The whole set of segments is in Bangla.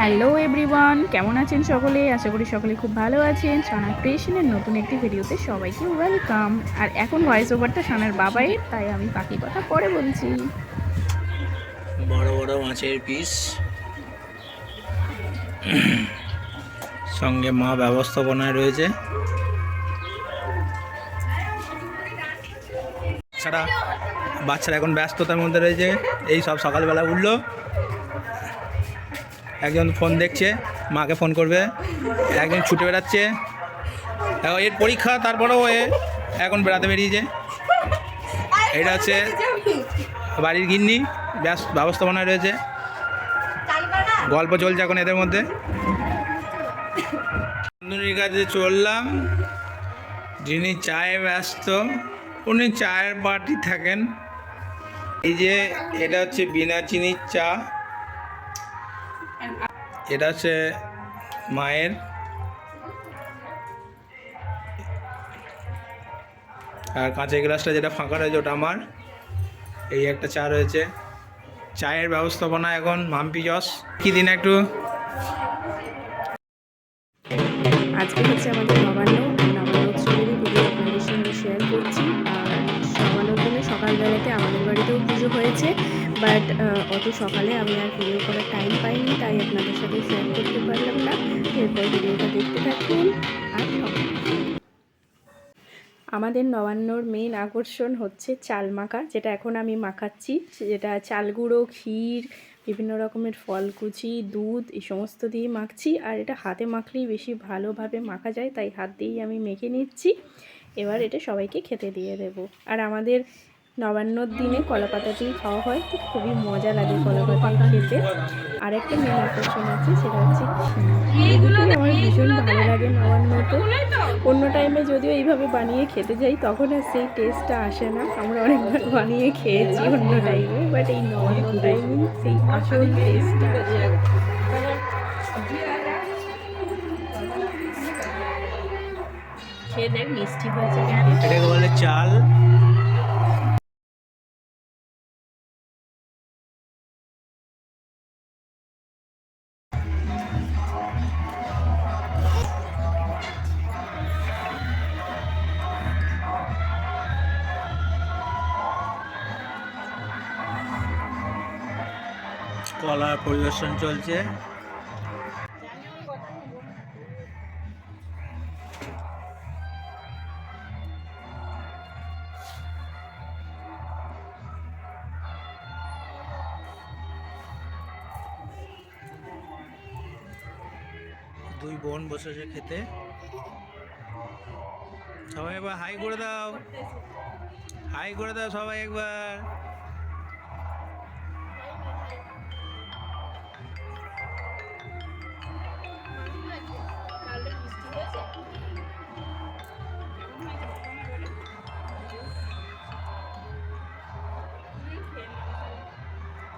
হ্যালো এভরিওয়ান, কেমন আছেন সকলে? আশা করি সকলে খুব ভালো আছেন। সানা ক্রিয়েশনের নতুন একটি ভিডিওতে সবাইকে ওয়েলকাম। আর এখন ভয়েস ওভারটা সানার বাবাইয়ের তাই আমি বাকি কথা পরে বলছি। বড় বড় মাছের পিস সঙ্গে মা ব্যবস্থাপনায় রয়েছে। বাচ্চারা বাচ্চারা এখন ব্যস্ততার মধ্যে রয়েছে। এই সব সকালবেলা উঠল। একজন ফোন দেখছে, মাকে ফোন করবে, একজন ছুটে বেড়াচ্ছে। এর পরীক্ষা তারপরেও এ এখন বেড়াতে বেরিয়েছে। এটা হচ্ছে বাড়ির গিন্নি, ব্যাস, ব্যবস্থাপনায় রয়েছে। গল্প চলছে এখন এদের মধ্যে। বন্ধুর কাছে চললাম, যিনি চায়ে ব্যস্ত, উনি চায়ের পার্টি থাকেন। এই যে, এটা হচ্ছে বিনা চিনির চা। এটা হচ্ছে মায়ের আর কাঁচের গ্লাসটা যেটা ফাঁকা রয়েছে ওটা আমার। এই একটা চা রয়েছে। চায়ের ব্যবস্থাপনা এখন মাম্পি জস। কি দিন একটু? আজকে হচ্ছে আমাদের নবান্ন নবান্ন সঙ্গে শেয়ার করছি। আর নবান্নর দিনে সকালবেলাতে আমাদের বাড়িতেও পুজো হয়েছে। বাট অত সকালে আমি আর ভিডিও করার টাইম পাইনি, তাই আপনাদের সাথে শেয়ার করতে পারলাম না। এরপর ভিডিওটা দেখতে থাকুন আর আমাদের নবান্নর মেন আকর্ষণ হচ্ছে চাল মাখা, যেটা এখন আমি মাখাচ্ছি। যেটা চাল গুঁড়ো, ক্ষীর, বিভিন্ন রকমের ফলকুচি, দুধ, এই সমস্ত দিয়ে মাখছি। আর এটা হাতে মাখলেই বেশি ভালোভাবে মাখা যায়, তাই হাত দিয়েই আমি মেখে নিচ্ছি। এবার এটা সবাইকে খেতে দিয়ে দেব। আর আমাদের নবান্নর দিনে কলাপাতাতেই খাওয়া হয় তো খুবই মজা লাগে কলা কলাপাতা খেতে। আর একটা মেন আকর্ষণ আছে সেটা হচ্ছে আমার ভীষণ ভালো লাগে নবান্নতে অন্য টাইমে যদিও এইভাবে বানিয়ে খেতে যাই তখন আর সেই টেস্টটা আসে না। আমরা অনেকবার বানিয়ে খেয়েছি অন্য টাইমে বাট এই নবান্ন টাইমে সেই আসল টেস্টটা আসে খেয়ে দেখ মিষ্টি হয়েছে এটাকে বলে চাল। কলার পরিবেশন চলছে। দুই বোন বসেছে খেতে। সবাই একবার হাই করে দাও। হাই করে দাও সবাই একবার।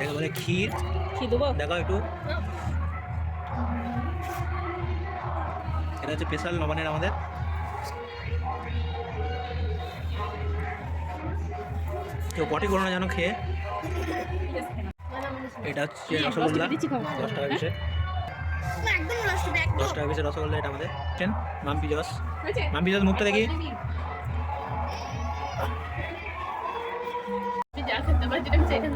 এটাকে বলে ক্ষীর। কি দেবো? দেখাও একটু। এটা হচ্ছে স্পেশাল নবানের আমাদের। কেউ পটি করো না জানো খেয়ে। এটা হচ্ছে রসগোল্লা দশ টাকা পিসের দশ টাকা পিসের রসগোল্লা এটা আমাদের। মাম্পি জস। মাম্পি জস মুখটা দেখি। যেটা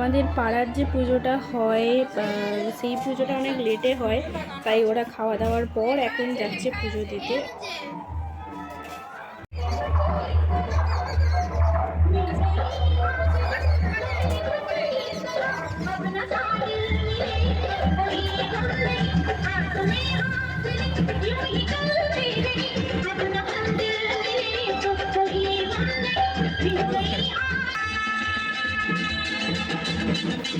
আমাদের পাড়ার যে পুজোটা হয় সেই পুজোটা অনেক লেটে হয়, তাই ওরা খাওয়া দাওয়ার পর এখন যাচ্ছে পুজো দিতে।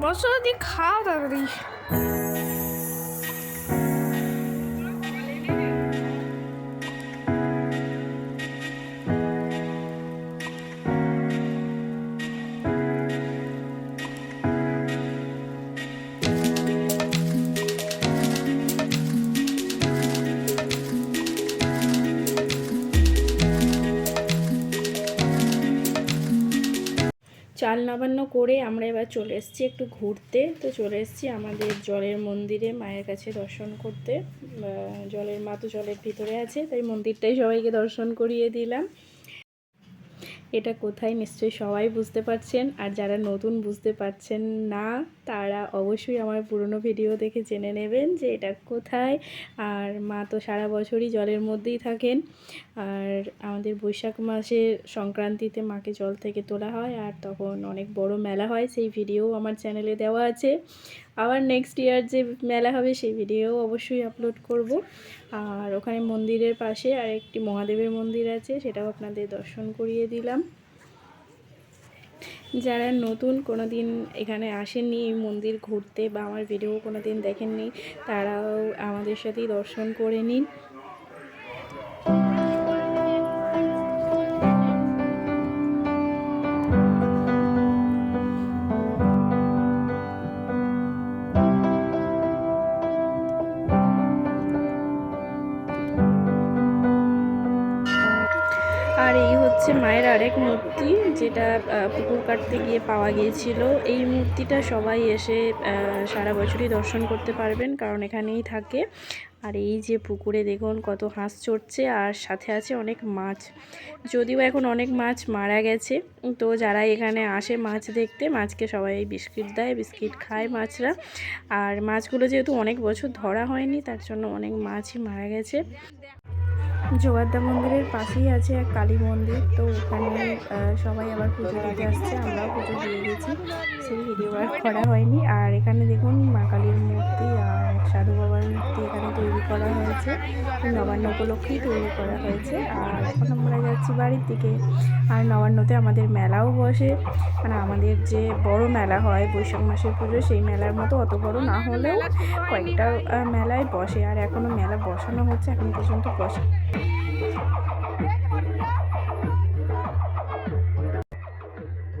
বসো দি খাও তাড়াতাড়ি। চাল নবান্ন করে আমরা এবার চলে এসেছি একটু ঘুরতে। তো চলে এসেছি আমাদের জলের মন্দিরে মায়ের কাছে দর্শন করতে। জলের মা তো জলের ভিতরে আছে, তাই মন্দিরটাই সবাইকে দর্শন করিয়ে দিলাম। এটা কোথায় নিশ্চয়ই সবাই বুঝতে পারছেন। আর যারা নতুন বুঝতে পারছেন না, তারা অবশ্যই আমার পুরনো ভিডিও দেখে জেনে নেবেন যে এটা কোথায়। আর মা তো সারা বছরই জলের মধ্যেই থাকেন। আর আমাদের বৈশাখ মাসের সংক্রান্তিতে মাকে জল থেকে তোলা হয় আর তখন অনেক বড় মেলা হয়, সেই ভিডিও আমার চ্যানেলে দেওয়া আছে। আবার নেক্সট ইয়ার যে মেলা হবে সেই ভিডিও অবশ্যই আপলোড করব। আর ওখানে মন্দিরের পাশে আর একটি মহাদেবের মন্দির আছে, সেটাও আপনাদের দর্শন করিয়ে দিলাম। যারা নতুন কোনো দিন এখানে আসেননি, এই মন্দির ঘুরতে বা আমার ভিডিও কোনো দিন দেখেননি, তারাও আমাদের সাথেই দর্শন করে নিন। হচ্ছে মায়ের আরেক মূর্তি যেটা পুকুর কাটতে গিয়ে পাওয়া গিয়েছিল। এই মূর্তিটা সবাই এসে সারা বছরই দর্শন করতে পারবেন, কারণ এখানেই থাকে। আর এই যে পুকুরে দেখুন কত হাঁস চড়ছে, আর সাথে আছে অনেক মাছ। যদিও এখন অনেক মাছ মারা গেছে, তো যারা এখানে আসে মাছ দেখতে, মাছকে সবাই বিস্কিট দেয়, বিস্কিট খায় মাছরা। আর মাছগুলো যেহেতু অনেক বছর ধরা হয়নি, তার জন্য অনেক মাছই মারা গেছে। জোগাড়দা মন্দিরের পাশেই আছে এক কালী মন্দির। তো ওখানে সবাই আবার পুজো দিতে আসছে। আমরাও পুজো দিয়ে গেছি সেই ভিডিও আর করা হয়নি। আর এখানে দেখুন মা কালীর মূর্তি আর সাধু বাবার মূর্তি এখানে তৈরি করা হয়েছে। নবান্ন উপলক্ষেই তৈরি করা হয়েছে। আর এখন আমরা যাচ্ছি বাড়ির দিকে। আর নবান্নতে আমাদের মেলাও বসে। মানে আমাদের যে বড় মেলা হয়, বৈশাখ মাসের পুজো, সেই মেলার মতো অত বড় না হলেও কয়েকটা মেলায় বসে। আর এখনও মেলা বসানো হচ্ছে, এখন পর্যন্ত বসে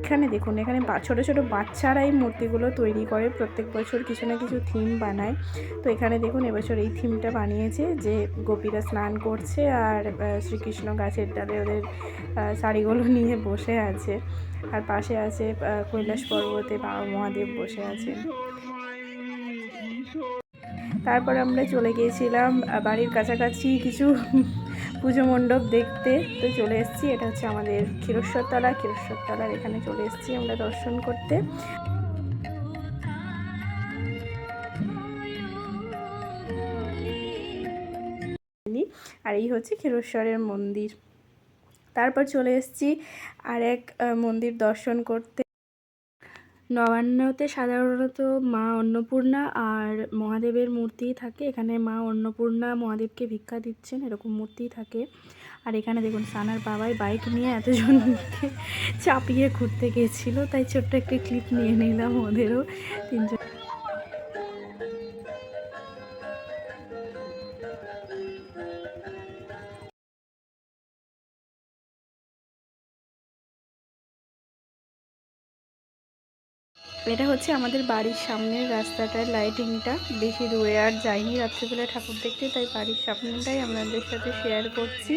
এখানে দেখুন, এখানে ছোটো ছোটো বাচ্চারাই বাচ্চারা মূর্তিগুলো তৈরি করে। প্রত্যেক বছর কিছু না কিছু থিম বানায়। তো এখানে দেখুন, এবছর এই থিমটা বানিয়েছে যে গোপীরা স্নান করছে আর শ্রীকৃষ্ণ গাছের ডালে ওদের শাড়িগুলো নিয়ে বসে আছে। আর পাশে আছে কৈলাস পর্বতে বাবা মহাদেব বসে আছেন। তারপর আমরা চলে গিয়েছিলাম বাড়ির কাছাকাছি কিছু পুজো মণ্ডপ দেখতে। তো চলে এসেছি, এটা হচ্ছে আমাদের ক্ষীরশ্বরতলা ক্ষীরশ্বরতলার এখানে চলে এসেছি আমরা দর্শন করতে। আর এই হচ্ছে ক্ষীরেশ্বরের মন্দির। তারপর চলে এসেছি আর এক মন্দির দর্শন করতে। নবান্নতে সাধারণত মা অন্নপূর্ণা আর মহাদেবের মূর্তি থাকে। এখানে মা অন্নপূর্ণা মহাদেবকে ভিক্ষা দিচ্ছেন, এরকম মূর্তি থাকে। আর এখানে দেখুন, সানার বাবাই বাইক নিয়ে এতজনকে চাপিয়ে ঘুরতে গিয়েছিল তাই ছোট্ট একটি ক্লিপ নিয়ে নিলাম ওদেরও তিনজন। এটা হচ্ছে আমাদের বাড়ির সামনের রাস্তাটার লাইটিংটা বেশি দূরে আর যাইনি রাত্রিবেলা ঠাকুর দেখতে, তাই বাড়ির সামনেটাই আপনাদের সাথে শেয়ার করছি।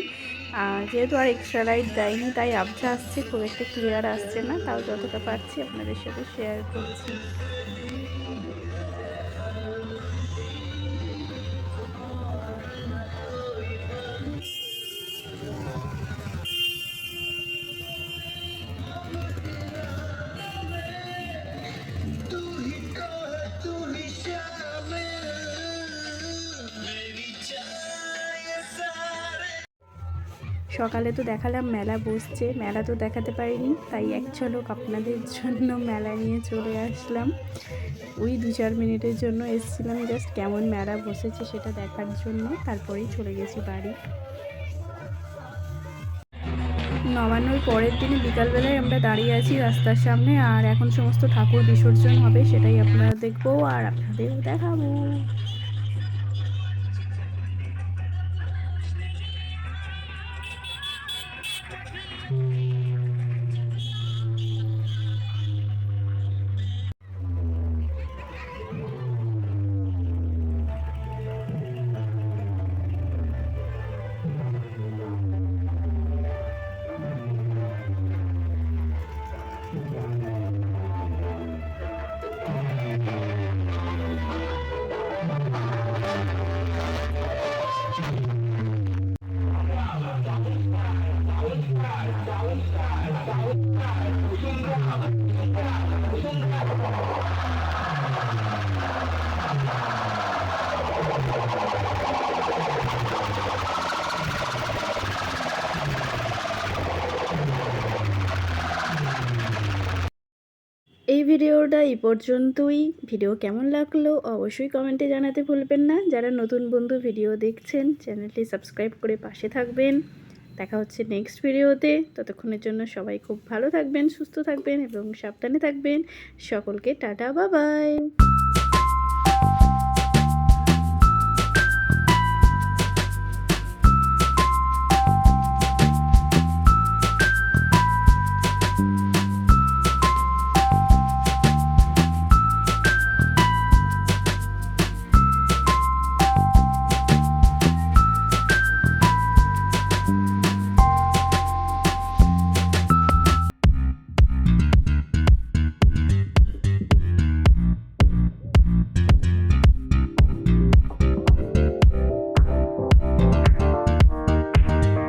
আর যেহেতু আর এক্সট্রা লাইট দেয়নি, তাই আবছা আসছে, খুব একটা ক্লিয়ার আসছে না, তাও যতটা পারছি আপনাদের সাথে শেয়ার করছি। সকালে তো দেখালাম, মেলা বসছে। মেলা তো দেখাতে পারিনি, তাই এক ঝলক আপনাদের জন্য মেলা নিয়ে চলে আসলাম। ওই দু চার মিনিটের জন্য এসেছিলাম জাস্ট কেমন মেলা বসেছে সেটা দেখার জন্য। তারপরেই চলে গেছি বাড়ি। নবান্নর পরের দিনে বিকালবেলায় আমরা দাঁড়িয়ে আছি রাস্তার সামনে, আর এখন সমস্ত ঠাকুর বিসর্জন হবে, সেটাই আপনারা দেখব আর আপনাদেরও দেখাবো। এই ভিডিওটা এই পর্যন্তই। ভিডিও কেমন লাগল অবশ্যই কমেন্টে জানাতে ভুলবেন না। যারা নতুন বন্ধু ভিডিও দেখছেন, চ্যানেলটি সাবস্ক্রাইব করে পাশে থাকবেন। দেখা হচ্ছে নেক্সট ভিডিওতে ততক্ষণের জন্য সবাই খুব ভালো থাকবেন, সুস্থ থাকবেন এবং সাবধানে থাকবেন। সকলকে টাটা বাবাই